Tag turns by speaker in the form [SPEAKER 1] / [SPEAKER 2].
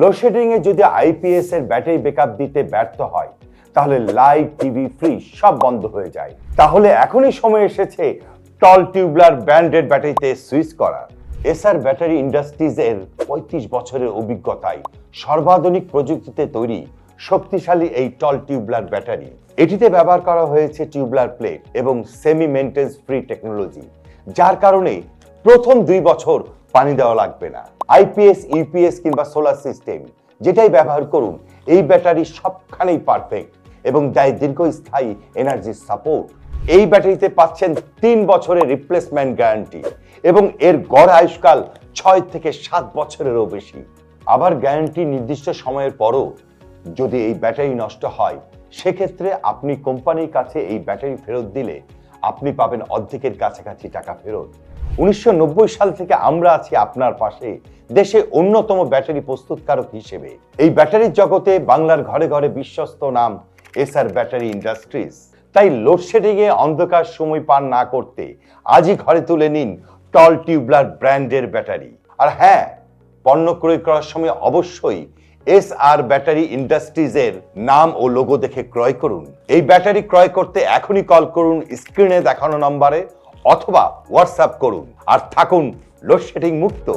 [SPEAKER 1] Load shedding এ যদি IPS এর battery backup দিতে ব্যর্থ হয়, তাহলে লাইট টিভি ফ্রিজ সব বন্ধ হয়ে যায়। তাহলে এখনই সময় এসেছে টল টিউবলার ব্র্যান্ডেড ব্যাটারিতে সুইচ করার। এসআর ব্যাটারি ইন্ডাস্ট্রিজ এর পঁয়ত্রিশ বছরের অভিজ্ঞতায় সর্বাধুনিক প্রযুক্তিতে তৈরি শক্তিশালী এই টল টিউবলার ব্যাটারি এটিতে ব্যবহার করা হয়েছে টিউবলার প্লেট এবং সেমি মেনটেন্স ফ্রি টেকনোলজি যার কারণে প্রথম দুই বছর পানি দেওয়া লাগবে না। আইপিএস ইউপিএস কিংবা সোলার সিস্টেম, যেটাই ব্যবহার করুন, এই ব্যাটারি সবখানেই পারফেক্ট এবং দেয় দীর্ঘস্থায়ী এনার্জি সাপোর্ট এই ব্যাটারিতে পাচ্ছেন তিন বছরের রিপ্লেসমেন্ট গ্যারান্টি এবং এর গড় আয়ুষ্কাল ছয় থেকে সাত বছরেরও বেশি। আবার গ্যারান্টি নির্দিষ্ট সময়ের পরও যদি এই ব্যাটারি নষ্ট হয়, সেক্ষেত্রে আপনি কোম্পানির কাছে এই ব্যাটারি ফেরত দিলে আপনি পাবেন অর্ধেকের কাছাকাছি টাকা ফেরত। উনিশশো নব্বই সাল থেকে আমরা আছি আপনার পাশে, দেশে অন্যতম ব্যাটারি প্রস্তুতকারক হিসেবে। এই ব্যাটারির জগতে বাংলার ঘরে ঘরে বিশ্বস্ত নাম, এসআর ব্যাটারি ইন্ডাস্ট্রিজ। তাই লোডশেডিং এ অন্ধকার সময় পার না করতে আজই ঘরে তুলে নিন টল টিউবলার ব্র্যান্ডের ব্যাটারি। আর হ্যাঁ পণ্য ক্রয় করার সময় অবশ্যই এস আর ব্যাটারি ইন্ডাস্ট্রিজের নাম ও লোগো দেখে ক্রয় করুন। এই ব্যাটারি ক্রয় করতে এখনই কল করুন স্ক্রিনে দেখানো নম্বরে অথবা হোয়াটসঅ্যাপ করুন আর থাকুন লোডশেডিং মুক্ত।